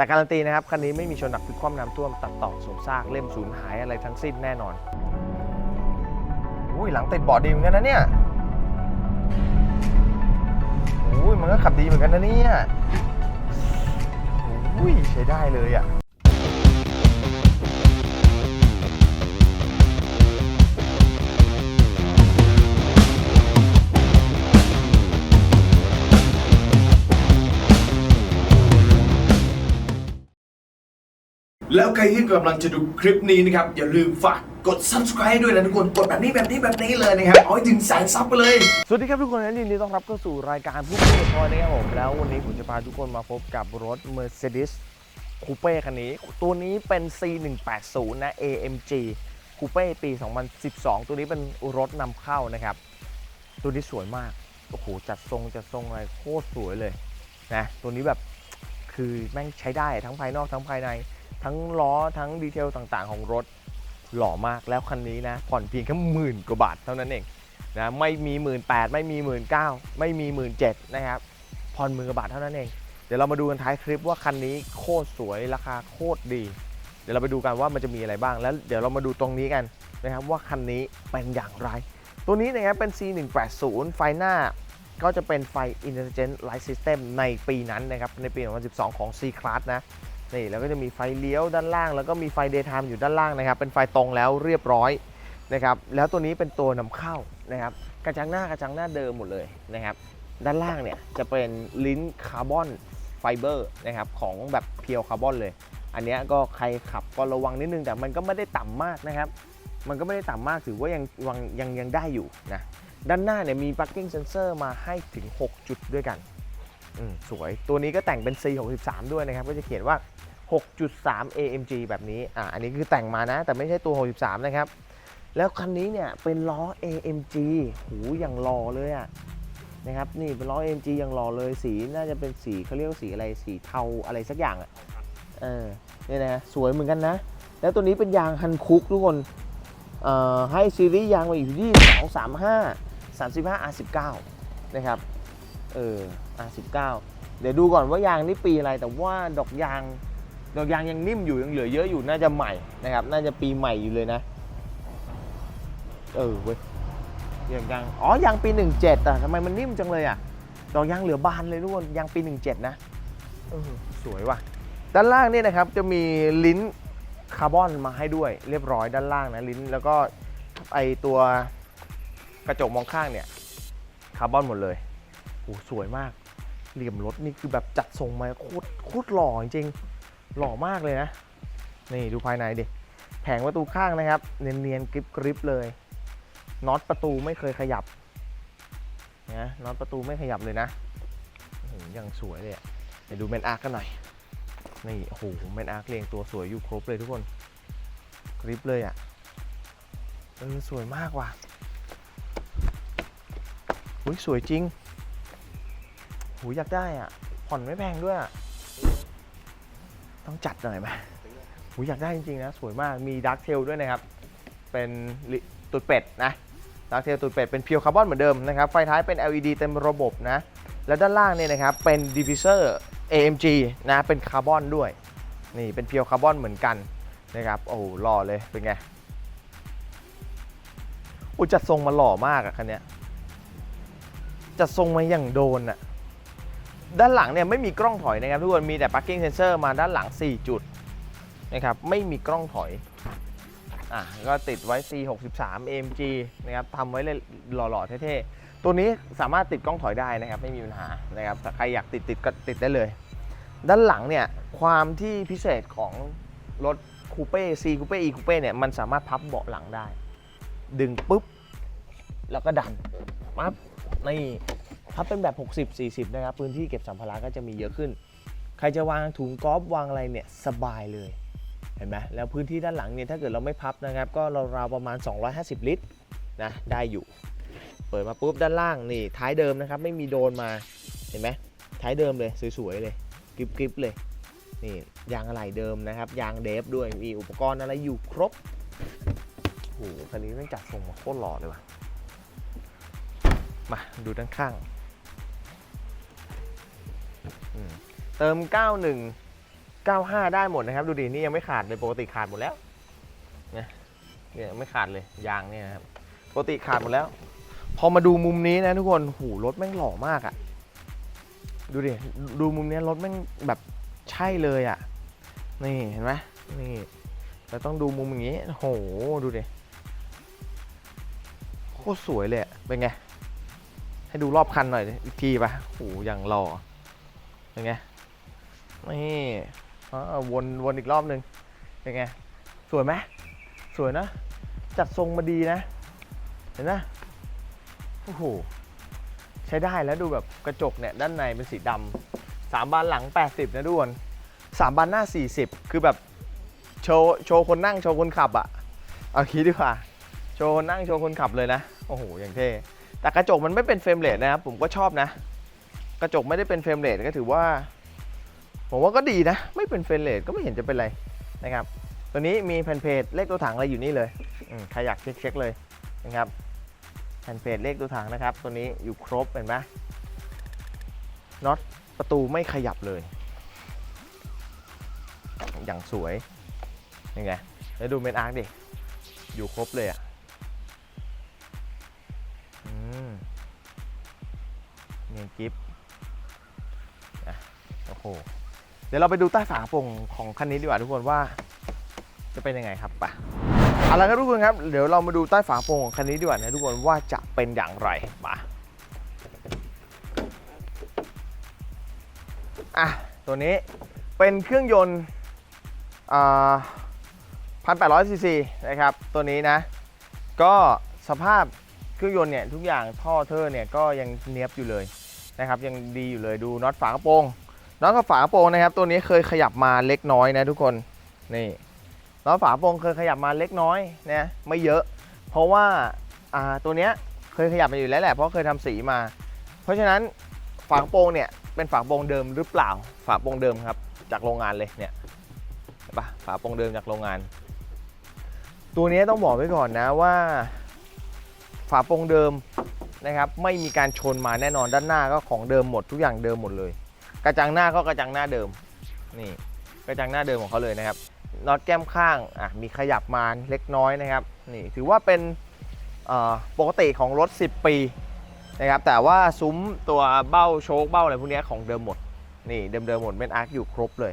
แต่การันตีนะครับคันนี้ไม่มีชนหนักพลิกคว่ำน้ำท่วมตัดต่อสวมซากเล่มสูญหายอะไรทั้งสิ้นแน่นอนอุ้ยหลังติดเบาะดีเหมือนกันนะเนี่ยอุ้ยมันก็ขับดีเหมือนกันนะเนี่ยอุ้ยใช้ได้เลยอะ แล้วใครที่กำลังจะดูคลิปนี้นะครับ อย่าลืมฝากกด subscribe ด้วยนะทุกคน กดแบบนี้แบบนี้แบบนี้เลยนะครับ เอาให้ถึงแสนซับไปเลย สวัสดีครับทุกคนและยินดีต้อนรับเข้าสู่รายการผู้พูดพอยนะครับผม แล้ววันนี้ผมจะพาทุกคนมาพบกับรถ Mercedes Coupe คันนี้ ตัวนี้เป็น C180 นะ AMG Coupe ปี 2012 ตัวนี้เป็นรถนำเข้านะครับ ตัวนี้สวยมาก โอ้โห จัดทรงจัดทรงอะไรโคตรสวยเลยนะ ตัวนี้แบบคือแม่งใช้ได้ทั้งภายนอกทั้งภายใน ทั้งล้อทั้งดีเทลต่างๆ ของรถหล่อมากแล้วคันนี้นะ ผ่อนเพียงแค่หมื่นกว่าบาทเท่านั้นเองนะไม่มี1 8ื่นแปดไม่มี1 9ื่นเก้าไม่มี1 7ื่นเจ็ดนะครับผ่อนหมื่นกว่าบาทเท่านั้นเอง เดี๋ยวเรามาดูกันท้ายคลิปว่าคันนี้โคตรสวยราคาโคตรดี เดี๋ยวเราไปดูกันว่ามันจะมีอะไรบ้างแล้วเดี๋ยวเรามาดูตรงนี้กันนะครับว่าคันนี้เป็นอย่างไร ตัวนี้นะครับเป็น C180 ไฟหน้าก็จะเป็นไฟ Intelligent Light System ในปีนั้นนะครับในปี 2012 ของ C Class นะ นี่แล้วก็จะมีไฟเลี้ยวด้านล่าง แล้วก็มีไฟ Daytime อยู่ด้านล่างนะครับ เป็นไฟตรงแล้วเรียบร้อยนะครับ แล้วตัวนี้เป็นตัวนำเข้านะครับ กระจังหน้ากระจังหน้าเดิมหมดเลยนะครับ ด้านล่างเนี่ยจะเป็นลิ้นคาร์บอนไฟเบอร์นะครับของแบบเพียวคาร์บอนเลย อันนี้ก็ใครขับก็ระวังนิดนึงแต่มันก็ไม่ได้ต่ำมากนะครับ มันก็ไม่ได้ต่ำมากถือว่ายังยังยังยังได้อยู่นะด้านหน้าเนี่ยมี parking sensor มาให้ถึง 6 จุดด้วยกันอืมสวยตัวนี้ก็แต่งเป็น C63 ด้วยนะครับ ก็จะเขียนว่า 6.3 AMG แบบนี้ อ่า อันนี้คือแต่งมานะ แต่ไม่ใช่ตัว 63 นะครับ แล้วคันนี้เนี่ย เป็นล้อ AMG หูอย่างหล่อเลยอะนะครับ นี่เป็นล้อ AMG อย่างหล่อเลย สีน่าจะเป็นสีเขาเรียกสีอะไร สีเทาอะไรสักอย่างอะ เออเนี่ยนะ สวยเหมือนกันนะ แล้วตัวนี้เป็นยางฮันคุกทุกคน เอ่อ ให้ซีรีส์ยางมาอยู่ที่ 235 35 R19 นะครับ เออ R19 เดี๋ยวดูก่อนว่ายางนี่ปีอะไร แต่ว่าดอกยาง ดอกยางยังนิ่มอยู่ยังเหลือเยอะอยู่น่าจะใหม่นะครับ น่าจะปีใหม่อยู่เลยนะ เออเว้ยยางยางอ๋อยางปี 17อะทำไมมันนิ่มจังเลยอะดอกยางเหลือบานเลยทุกคนยางปี 17 นะเออสวยว่ะ ด้านล่างนี่นะครับจะมีลิ้นคาร์บอนมาให้ด้วยเรียบร้อยด้านล่างนะลิ้น แล้วก็ไอตัวกระจกมองข้างเนี่ยคาร์บอนหมดเลยโอ้สวยมากเหลี่ยมรถนี่คือแบบจัดทรงมาโคตรโคตรหล่อจริง หล่อมากเลยนะ นี่ดูภายในดิ แผงประตูข้างนะครับ เนียนๆกริบๆเลยน็อตประตูไม่เคยขยับนะน็อตประตูไม่ขยับเลยนะอ้โหยังสวยเลยเดี๋ยวดูเมนอาร์กันหน่อย นี่โอ้โหเมนอาร์เรียงตัวสวยอยู่ครบเลยทุกคนกริบเลยอะ่ะเออสวยมากว่ะหุยสวยจริงหูอยากได้อะ ผ่อนไม่แพงด้วยอะ ต้องจัดหน่อยไหมหูอยากได้จริงๆนะ สวยมากมีด a r k กเทลด้วยนะครับ เป็นตูดเป็ดนะด a r k กเทลตูดเป็ดเป็นเพียวคาร์บอนเหมือนเดิมนะครับ ไฟท้ายเป็น LED เต็มระบบนะ แล้วด้านล่างเนี่ยนะครับ เป็น diffuser AMG นะเป็นคาร์บอนด้วย นี่เป็นเพียวคาร์บอนเหมือนกันนะครับโอ้โหล่อเลยเป็นไงอุจัดทรงมาหล่อมากอะคันเนี้ยจัดทรงมาอย่างโดนอะ ด้านหลังเนี่ยไม่มีกล้องถอยนะครับทุกคนมีแต่ parking sensor มาด้านหลัง 4 จุดนะครับไม่มีกล้องถอยอะก็ติดไว้ C63 AMG นะครับทำไว้เลยหล่อๆเท่ๆ ตัวนี้สามารถติดกล้องถอยได้นะครับไม่มีปัญหานะครับแต่ใครอยากติดติดก็ติดได้เลย ด้านหลังเนี่ยความที่พิเศษของรถคูเป้ C คูเป้ E คูเป้เนี่ยมันสามารถพับเบาะหลังได้ ดึงปุ๊บ แล้วก็ดันปั๊บนี่ พับเป็นแบบ 60-40 นะครับ พื้นที่เก็บสัมภาระก็จะมีเยอะขึ้น ใครจะวางถุงกอล์ฟวางอะไรเนี่ยสบายเลย เห็นไหมแล้วพื้นที่ด้านหลังเนี่ยถ้าเกิดเราไม่พับนะครับ ก็ราวๆประมาณ 250 ลิตรนะได้อยู่ เปิดมาปุ๊บด้านล่างนี่ท้ายเดิมนะครับ ไม่มีโดนมาเห็นไหมท้ายเดิมเลยสวยๆเลยกริบๆเลยนี่ยางอะไหล่เดิมนะครับ ยางเดฟด้วยมีอุปกรณ์อะไรอยู่ครบโอ้โหคันนี้ต้องจัดทรงมาโคตรหล่อเลยว่ะมาดูด้านข้าง เติม 91 95 ได้หมดนะครับ ดูดิ นี่ยังไม่ขาดเลย ปกติขาดหมดแล้วเนี่ยเนี่ยไม่ขาดเลย ยางเนี่ยครับ ปกติขาดหมดแล้ว พอมาดูมุมนี้นะทุกคน หูรถแม่งหล่อมากอะ่ะ ดูดิ ดูมุมเนี้ยรถแม่งแบบใช่เลยอะ่ะ นี่เห็นไหมนี่เราต้องดูมุมอย่างนี้ โห ดูดิ โคตรสวยเลยเป็นไง ให้ดูรอบคันหน่อยอีกทีปะโอ้โหอย่างหล่อเป็นไง นี่วนวนอีกรอบหนึ่งเป็นไง สวยไหมสวยนะ จัดทรงมาดีนะ เห็นไหมโอ้โหใช้ได้แล้วดูแบบกระจกเนี่ย ด้านในเป็นสีดำสามบานหลัง 80 นะทุกคนสามบานหน้า 40 คือแบบโชว์โชว์คนนั่งโชว์คนขับอะเอาคิดดีกว่า โชว์คนนั่งโชว์คนขับเลยนะ โอ้โห อย่างเท่ แต่กระจกมันไม่เป็นเฟรมเรทนะครับ ผมก็ชอบนะ กระจกไม่ได้เป็นเฟรมเรทก็ถือว่า ผมว่าก็ดีนะ ไม่เป็นเฟรมเรทก็ไม่เห็นจะเป็นไรนะครับ ตัวนี้มีแผ่นเพจเลขตัวถังอะไรอยู่นี่เลยใครอยากเช็คเช็คเลยนะครับ แผ่นเพจเลขตัวถังนะครับ ตัวนี้อยู่ครบเห็นไหมน็อตประตูไม่ขยับเลย อย่างสวยยังไงแล้วดูเมนอาร์คดิ อยู่ครบเลยอะอืมเนียนกิฟอะโอ้โห เดี๋ยวเราไปดูใต้ฝากระโปรงของคันนี้ดีกว่าทุกคนว่า จะเป็นยังไงครับไปะเอาละครับทุกคนครับเดี๋ยวเรามาดูใต้ฝาโปงของคันนี้ดีกว่านะทุกคนว่าจะเป็นอย่างไรมาอะตัวนี้เป็นเครื่องยนต์พันแปดร้อยซีซีนะครับตัวนี้นะ ก็สภาพเครื่องยนต์เนี่ยทุกอย่างท่อเทอร์เนี่ยก็ยังเนียบอยู่เลยนะครับยังดีอยู่เลยดูน็อตฝากระโปรง น็อตกับฝากระโปรงนะครับ ตัวนี้เคยขยับมาเล็กน้อยนะทุกคนนี่น็อตฝากระโปรงเคยขยับมาเล็กน้อยนะไม่เยอะ เพราะว่าอ่าตัวเนี้ยเคยขยับมาอยู่แล้วแหละเพราะเคยทำสีมา เพราะฉะนั้นฝากระโปรงเนี่ยเป็นฝากระโปรงเดิมหรือเปล่า ฝากระโปรงเดิมครับ จากโรงงานเลยเนี่ยเห็นปะฝากระโปรงเดิมจากโรงงาน ตัวนี้ต้องบอกไว้ก่อนนะว่า ฝาโปรงเดิมนะครับ ไม่มีการชนมาแน่นอนด้านหน้าก็ของเดิมหมดทุกอย่างเดิมหมดเลย กระจังหน้าก็กระจังหน้าเดิมนี่กระจังหน้าเดิมของเขาเลยนะครับน็อตแก้มข้างอะมีขยับมาเล็กน้อยนะครับนี่ถือว่าเป็นปกติของรถ 10 ปีนะครับแต่ว่าซุ้มตัวเบ้าโชคเบ้าอะไรพวกเนี้ยของเดิมหมดนี่เดิมๆหมดเป็นอาร์คอยู่ครบเลย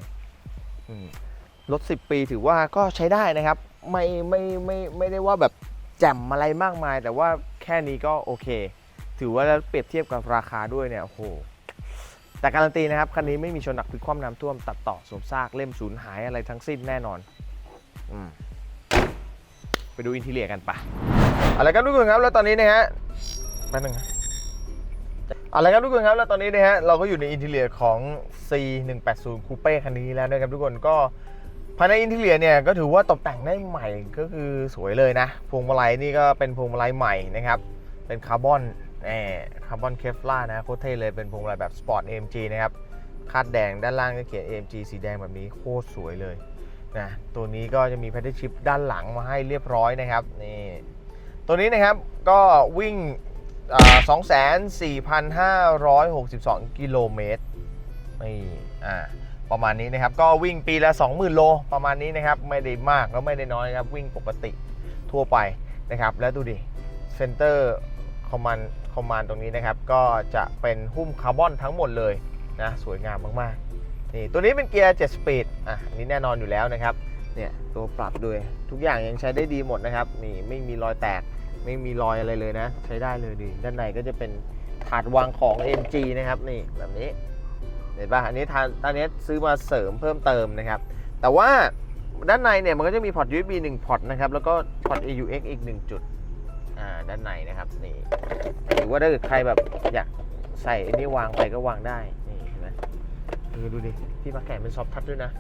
รถ 10 ปีถือว่าก็ใช้ได้นะครับไม่ไม่ไม่ไม่ได้ว่าแบบแจ่มอะไรมากมาย แต่ว่าแค่นี้ก็โอเค ถือว่าเปรียบเทียบกับราคาด้วยเนี่ยโอ้โห แต่การันตีนะครับคันนี้ไม่มีชนหนักพลิกคว่ำน้ำท่วมตัดต่อสวมซากเล่มสูญหายอะไรทั้งสิ้นแน่นอนอไปดูอินทีเลียกันปะอะครับทุกคนครับแล้วตอนนี้นะฮะแป๊บนึงนะเอาละครับทุกคนครับแล้วตอนนี้นะฮะเราก็อยู่ในอินทีเลียของ C180 Coupe คันนี้แล้วนะครับทุกคนก็ภายในอินทีเลียเนี่ยก็ถือว่าตกแต่งได้ใหม่ก็คือสวยเลยนะพวงมาลัยนี่ก็เป็นพวงมาลัยใหม่นะครับเป็นคาร์บอน แหมคาร์บอนเคฟล่านะโคตรเท่เลยเป็นพวงมาลัยแบบสปอร์ต AMG นะครับคาดแดงด้านล่างก็เขียน AMG สีแดงแบบนี้โคตรสวยเลยนะตัวนี้ก็จะมีแพทเทิร์นชิปด้านหลังมาให้เรียบร้อยนะครับนี่ตัวนี้นะครับก็วิ่งสองแสนสี่พันห้าร้อยหกสิบสองกิโลเมตรนี่อ่าประมาณนี้นะครับ ก็วิ่งปีละ 20,000 โลประมาณนี้นะครับ ไม่ได้มากแล้วไม่ได้น้อยนะครับ วิ่งปกติทั่วไปนะครับ แล้วดูดิเซนเตอร์ คอมมานคอมมานตรงนี้นะครับ ก็จะเป็นหุ้มคาร์บอนทั้งหมดเลยนะสวยงามมากๆนี่ตัวนี้เป็นเกียร์7สปีดอะอันนี้แน่นอนอยู่แล้วนะครับเนี่ยตัวปรับด้วยทุกอย่างยังใช้ได้ดีหมดนะครับนี่ไม่มีรอยแตกไม่มีรอยอะไรเลยนะ ใช้ได้เลยดีด้านในก็จะเป็นถาดวางของ MG นะครับนี่แบบนี้เห็นป่ะอันนี้ทานอันนี้ซื้อมาเสริมเพิ่มเติมนะครับ แต่ว่าด้านในเนี่ยมันก็จะมีพอร์ต USB 1 พอร์ตนะครับ แล้วก็พอร์ต AUX อีก 1 จุด อ่าด้านในนะครับนี่หรือว่าถ้าเกิดใครแบบอยากใส่อันนี้วางไปก็วางได้นี่เห็นไหมเออดูดิที่มาแกะเป็นซอฟทัชด้วยนะ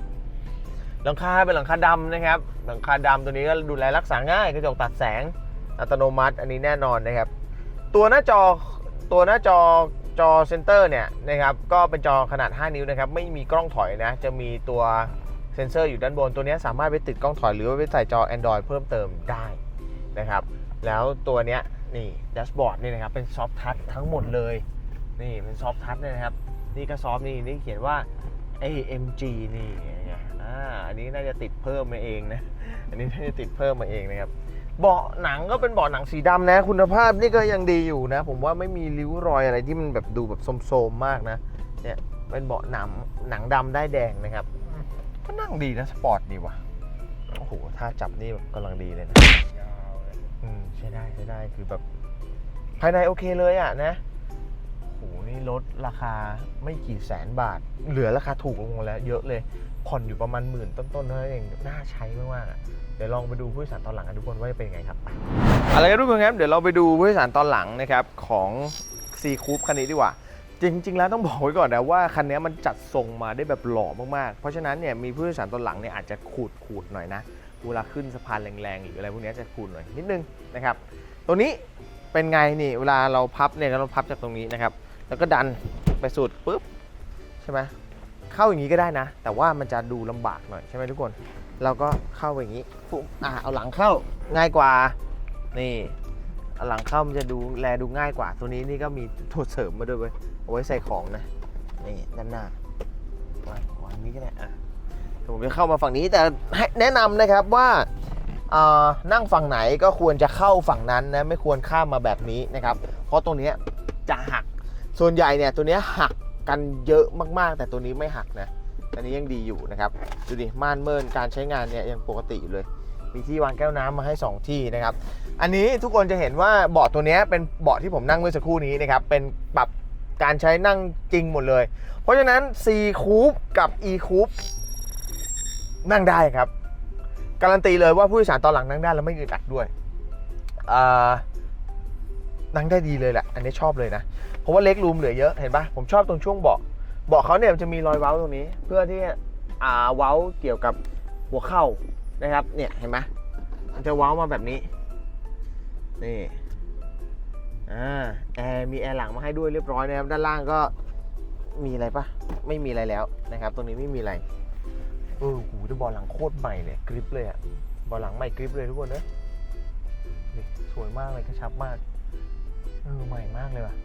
หลังคาเป็นหลังคาดำนะครับ หลังคาดำตัวนี้ก็ดูแลรักษาง่ายกระจกตัดแสงอัตโนมัติอันนี้แน่นอนนะครับ ตัวหน้าจอตัวหน้าจอจอเซนเตอร์เนี่ยนะครับก็เป็นจอขนาด 5 นิ้วนะครับไม่มีกล้องถอยนะ จะมีตัวเซนเซอร์อยู่ด้านบน ตัวนี้สามารถไปติดกล้องถอยหรือว่าไปใส่จอ Android เพิ่มเติมได้นะครับ แล้วตัวเนี้ยนี่แดชบอร์ดนี่นะครับเป็นซอฟทัชทั้งหมดเลยนี่เป็นซอฟทัชเลยนะครับนี่ก็ซอฟนี่นี่เขียนว่า AMG นี่ไงอ่าอันนี้น่าจะติดเพิ่มมาเองนะอันนี้น่าจะติดเพิ่มมาเองนะครับเบาะหนังก็เป็นเบาะหนังสีดำนะ คุณภาพนี่ก็ยังดีอยู่นะ ผมว่าไม่มีริ้วรอยอะไรที่มันแบบดูแบบโสมๆมากนะเนี่ยเป็นเบาะหนังหนังดำได้แดงนะครับก็นั่งดีนะสปอร์ตดีว่ะโอ้โหถ้าจับนี่แบบกำลังดีเลยนะ อืมใช่ได้ใช่ได้คือแบบ ภายในโอเคเลยอะนะโหนี่ลดราคาไม่กี่แสนบาท เหลือราคาถูกลงมาแล้ว เยอะเลย ผ่อนอยู่ประมาณหมื่นต้นๆเท่านั้นเองน่าใช้มากๆอะเดี๋ยวลองไปดูผู้โดยสารตอนหลังกันทุกคนว่าจะเป็นยังไงครับไปอะไรกันทุกคนครับเดี๋ยวเราไปดูผู้โดยสารตอนหลังนะครับของ C Coupe คันนี้ดีกว่า จริง ๆ แล้วต้องบอกไว้ก่อนนะว่าคันนี้มันจัดทรงมาได้แบบหล่อมากๆ เพราะฉะนั้นเนี่ยมีผู้โดยสารตอนหลังเนี่ยอาจจะขูดขูดๆหน่อยนะ เวลาขึ้นสะพานแรงๆหรืออะไรพวกนี้จะขูดหน่อยนิดนึงนะครับ ตัวนี้เป็นไงนี่เวลาเราพับเนี่ยเราพับจากตรงนี้นะครับ แล้วก็ดันไปสุดปุ๊บใช่ไหมเข้าอย่างนี้ก็ได้นะ แต่ว่ามันจะดูลำบากหน่อยใช่ไหมทุกคน เราก็เข้าอย่างนี้ปุ๊บอ่าเอาหลังเข้าง่ายกว่านี่เอาหลังเข้ามันจะดูแลดูง่ายกว่า ตัวนี้นี่ก็มีตัวเสริมมาด้วยเว้ยเอาไว้ใส่ของนะนี่ด้านหน้าวางวางนี้ก็ได้อะ ผมจะเข้ามาฝั่งนี้แต่ให้แนะนำนะครับว่าเอ่อนั่งฝั่งไหนก็ควรจะเข้าฝั่งนั้นนะไม่ควรข้ามมาแบบนี้นะครับ เพราะตรงนี้จะหักส่วนใหญ่เนี่ยตัวนี้หักกันเยอะมากๆ แต่ตัวนี้ไม่หักนะอันนี้ยังดีอยู่นะครับดูดิม่านเมินการใช้งานเนี่ยยังปกติอยู่เลย มีที่วางแก้วน้ำมาให้ 2 ที่นะครับ อันนี้ทุกคนจะเห็นว่าเบาะตัวนี้เป็นเบาะที่ผมนั่งเมื่อสักครู่นี้นะครับเป็นปรับการใช้นั่งจริงหมดเลย เพราะฉะนั้น C Coupe กับ E Coupe นั่งได้ครับ การันตีเลยว่าผู้โดยสารตอนหลังนั่งได้แล้วไม่อึดอัดด้วยนั่งได้ดีเลยแหละ อันนี้ชอบเลยนะ เพราะว่าเล็กรูมเหลือเยอะ เห็นปะผมชอบตรงช่วงเบาะ เบาะเขาเนี่ยมันจะมีรอยเว้าตรงนี้ เพื่อที่อ่าเว้าเกี่ยวกับหัวเข่านะครับ เนี่ยเห็นไหมมันจะเว้ามาแบบนี้ นี่อ่าแอร์มีแอร์หลังมาให้ด้วยเรียบร้อยนะครับ ด้านล่างก็มีอะไรปะไม่มีอะไรแล้วนะครับ ตรงนี้ไม่มีอะไร เออหูแต่เบอลหลังโคตรใหม่เลยกริปเลยอะบอลหลังใหม่กริปเลยทุกคนนะนี่สวยมากเลยกระชับมากเออใหม่มากเลยว่ะ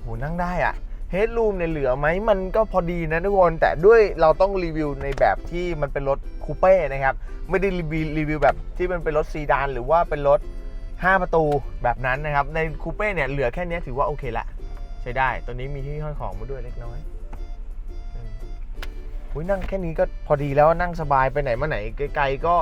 โหนั่งได้อะเฮดรูมเนี่ยเหลือไหมมันก็พอดีนะทุกคนแต่ด้วยเราต้องรีวิวในแบบที่มันเป็นรถคูเป้นะครับ ไม่ได้รีวิวรีวิวแบบที่มันเป็นรถซีดานหรือว่าเป็นรถ 5 ประตูแบบนั้นนะครับ ในคูเป้เนี่ยเหลือแค่นี้ถือว่าโอเคละใช้ได้ตัวนี้มีที่ห้อยของมาด้วยเล็กน้อย ยนั่งแค่นี้ก็พอดีแล้วนั่งสบายไปไหนมาไหนไกลๆก็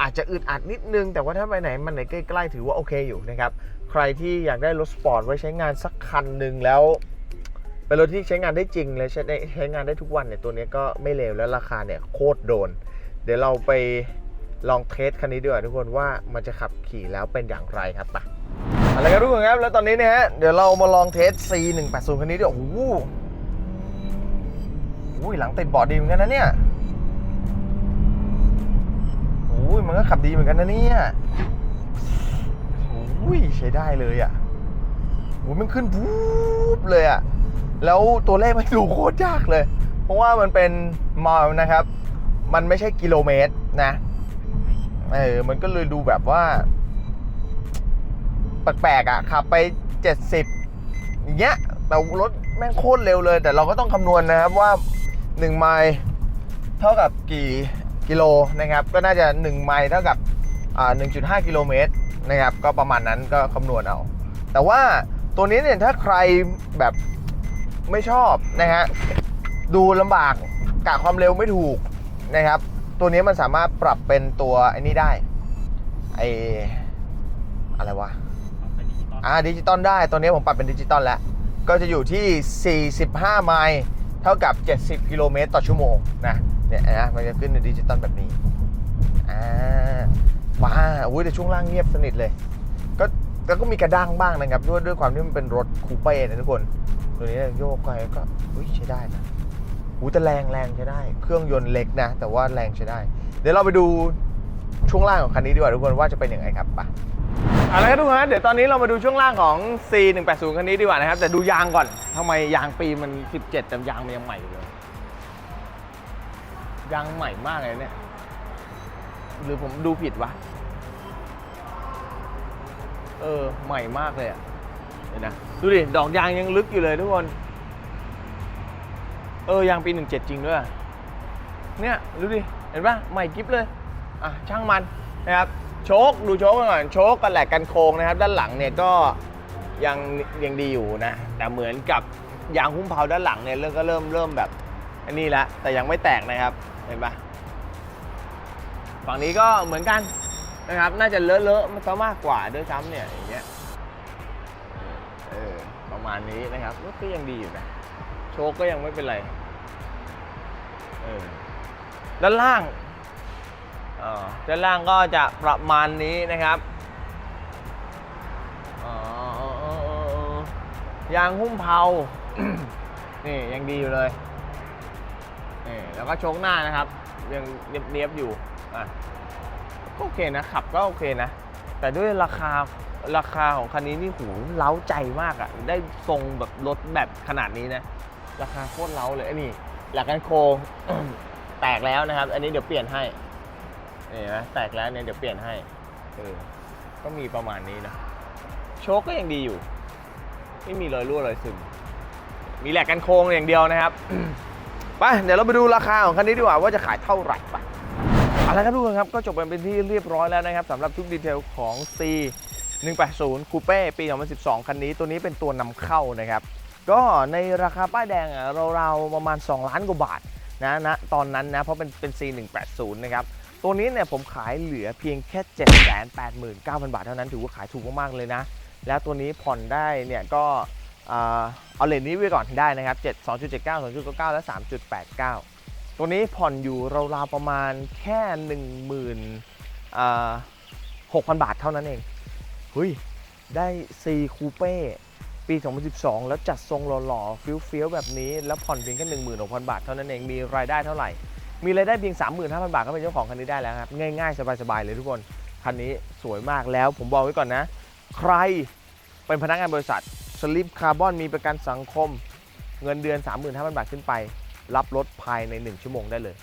อาจจะอึดอัดนิดนึง แต่ว่าถ้าไปไหนมาไหนใกล้ๆถือว่าโอเคอยู่นะครับ ใครที่อยากได้รถสปอร์ตไว้ใช้งานสักคันหนึ่งแล้ว เป็นรถที่ใช้งานได้จริงเลยใช้ใช้งานได้ทุกวันเนี่ยตัวนี้ก็ไม่เลวแล้วราคาเนี่ยโคตรโดน เดี๋ยวเราไปลองเทสคันนี้ดีกว่าทุกคนว่ามันจะขับขี่แล้วเป็นอย่างไรครับไปอะไรกันทุกคนครับแล้วตอนนี้เนี่ยฮะเดี๋ยวเรามาลองเทส C180 คันนี้ดีกว่าโอ้โห อุ้ยหลังติดเบาะดีเหมือนกันนะเนี่ยโอ้ยมันก็ขับดีเหมือนกันนะเนี่ยโอ้ยใช้ได้เลยอะโหมันขึ้นปุ๊บเลยอะ แล้วตัวเลขไม่ดูโคตรยากเลย เพราะว่ามันเป็นไมล์นะครับ มันไม่ใช่กิโลเมตรนะ เออ มันก็เลยดูแบบว่า แปลกๆอะ ขับไป 70อย่างเงี้ยแต่รถแม่งโคตรเร็วเลย แต่เราก็ต้องคำนวณนะครับว่า 1ไมล์เท่ากับกี่กิโลนะครับ ก็น่าจะ1ไมล์เท่ากับอ่า1.5 กิโลเมตรนะครับ ก็ประมาณนั้นก็คำนวณเอา แต่ว่าตัวนี้เนี่ยถ้าใครแบบไม่ชอบนะฮะดูลำบากกะความเร็วไม่ถูกนะครับ ตัวนี้มันสามารถปรับเป็นตัวไอ้นี่ได้ไออะไรวะอ่าดิจิตอลได้ ตัวนี้ผมปรับเป็นดิจิตอลแล้ว ก็จะอยู่ที่ 45 ไมล์ เท่ากับ 70 กิโลเมตรต่อชั่วโมงนะเนี่ยนะมันจะขึ้นในดิจิตอลแบบนี้อ่าว้าอุ้ยแต่ช่วงล่างเงียบสนิทเลย ก็แล้วก็มีกระด้างบ้างนะครับ ด้วยด้วยความที่มันเป็นรถคูเป้นะทุกคน ตัวนี้โยกไปก็อุ้ยใช้ได้นะหูแต่แรงแรงใช้ได้ เครื่องยนต์เล็กนะ แต่ว่าแรงใช้ได้ เดี๋ยวเราไปดูช่วงล่างของคันนี้ดีกว่าทุกคนว่าจะเป็นยังไงครับไป เอาละครับทุกคนเดี๋ยวตอนนี้เรามาดูช่วงล่างของ C180 คันนี้ดีกว่านะครับ แต่ดูยางก่อนทำไมยางปีมัน 17แต่ยางมันยังใหม่อยู่เลยยางใหม่มากเลยเนี่ย หรือผมดูผิดวะ เออ ใหม่มากเลยอะเห็นนะ ดูดิ ดอกยางยังลึกอยู่เลยทุกคน เออ ยางปี 17 จริงด้วย เนี่ย ดูดิ เห็นปะใหม่กิฟเลย อะ ช่างมันนะครับ โชคดูโชคกันก่อนโชคกันแหลกกันโค้งนะครับ ด้านหลังเนี่ยก็ยังยังดีอยู่นะ แต่เหมือนกับยางหุ้มเผาด้านหลังเนี่ยเริ่มก็เริ่มเริ่มแบบอันนี้ละแต่ยังไม่แตกนะครับเห็นปะฝั่งนี้ก็เหมือนกันนะครับ น่าจะเลอะเลอะมันซะมากกว่าด้วยซ้ำเนี่ยอย่างเงี้ยเออประมาณนี้นะครับก็ยังดีอยู่นะโชคก็ยังไม่เป็นไรเออด้านล่าง ด้านล่างก็จะประมาณนี้นะครับยางหุ้มเผานี่ยังดีอยู่เลยนี่แล้วก็โชคหน้านะครับ ยังเนียบๆอยู่อะก็โอเคนะขับก็โอเคนะ แต่ด้วยราคาราคาของคันนี้นี่หูเล้าใจมากอะ่ะ ได้ทรงแบบรถแบบขนาดนี้นะ ราคาโคตรเล้าเลยไอ้นี่หลักกันโครงแตกแล้วนะครับ อันนี้เดี๋ยวเปลี่ยนให้ นี่นะแตกแล้วเนี่ยเดี๋ยวเปลี่ยนให้เออก็มีประมาณนี้นะโชคก็ยังดีอยู่ ไม่มีรอยรั่วรอยซึมมีแหลกกันโครงอย่างเดียวนะครับ ไปเดี๋ยวเราไปดูราคาของคันนี้ดีกว่าว่าจะขายเท่าไหร่ไปเอาละครับทุกคนครับก็จบกันเป็นที่เรียบร้อยแล้วนะครับสำหรับทุกดีเทลของ C 180 คูเป้ปี 2012 คันนี้ตัวนี้เป็นตัวนำเข้านะครับ ก็ในราคาป้ายแดงเราๆประมาณ 2 ล้านกว่าบาทนะนะตอนนั้นนะเพราะเป็นเป็น C 180 นะครับ ตัวนี้เนี่ยผมขายเหลือเพียงแค่ 789,000 บาทเท่านั้นถือว่าขายถูกมากๆเลยนะ แล้วตัวนี้ผ่อนได้เนี่ยก็เอาเลนนี้ไว้ก่อนได้นะครับ7 2.79 2.99 และ 3.89 ตัวนี้ผ่อนอยู่ราวๆประมาณแค่ 1 6 0 0 0 บาทเท่านั้นเองเฮ้ยได้ C คูเป้ปี 2012 แล้วจัดทรงหล่อๆฟิลๆแบบนี้ แล้วผ่อนเพียงแค่16,000 บาทเท่านั้นเองมีรายได้เท่าไหร่ มีรายได้เพียง 35,000 บาทก็เป็นเจ้าของคันนี้ได้แล้วครับ ง่ายๆ สบายๆ เลยทุกคน คันนี้สวยมากแล้ว ผมบอกไว้ก่อนนะ ใครเป็นพนักงานบริษัทสลิปคาร์บอนมีประกันสังคม เงินเดือน 35,000 บาทขึ้นไป รับรถภายใน 1 ชั่วโมงได้เลย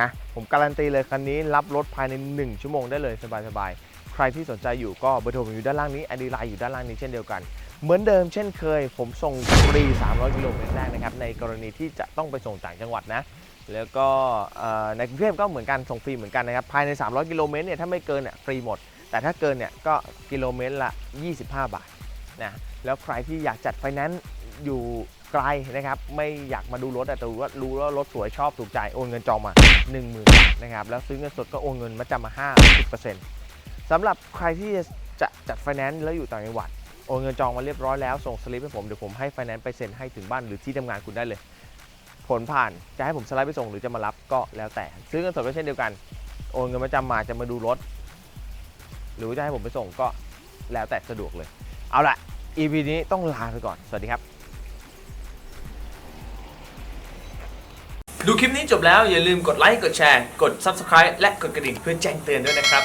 นะ ผมการันตีเลยคันนี้รับรถภายใน 1 ชั่วโมงได้เลยสบายๆ ใครที่สนใจอยู่ก็เบอร์โทรผมอยู่ด้านล่างนี้อดีไลน์อยู่ด้านล่างนี้เช่นเดียวกันเหมือนเดิมเช่นเคย ผมส่งฟรี 300 กิโลเมตรแรกนะครับ ในกรณีที่จะต้องไปส่งต่างจังหวัดนะ แล้วก็ในกรุงเทพก็เหมือนกันส่งฟรีเหมือนกันนะครับภายใน 300 กิโลเมตรเนี่ยถ้าไม่เกินเนี่ยฟรีหมด แต่ถ้าเกินเนี่ยก็กิโลเมตรละ 25 บาทนะแล้วใครที่อยากจัดไฟแนนซ์อยู่ไกลนะครับไม่อยากมาดูรถแต่รู้ว่ารู้ว่ารถสวยชอบถูกใจโอนเงินจองมา 10,000บาทนะครับแล้วซื้อเงินสดก็โอนเงินมาจำมา50%สำหรับใครที่จะจัดไฟแนนซ์แล้วอยู่ต่างจังหวัดโอนเงินจองมาเรียบร้อยแล้วส่งสลิปให้ผมเดี๋ยวผมให้ไฟแนนซ์ไปเซ็นให้ถึงบ้านหรือที่ทำงานคุณได้เลย ผลผ่านจะให้ผมสไลด์ไปส่งหรือจะมารับก็แล้วแต่ ซื้อเงินสดก็เช่นเดียวกัน โอนเงินมาจำมาจะมาดูรถ หรือจะให้ผมไปส่งก็แล้วแต่สะดวกเลย เอาละ EP นี้ต้องลาไปก่อน สวัสดีครับ ดูคลิปนี้จบแล้วอย่าลืมกดไลค์กดแชร์ กด Subscribe และกดกระดิ่งเพื่อแจ้งเตือนด้วยนะครับ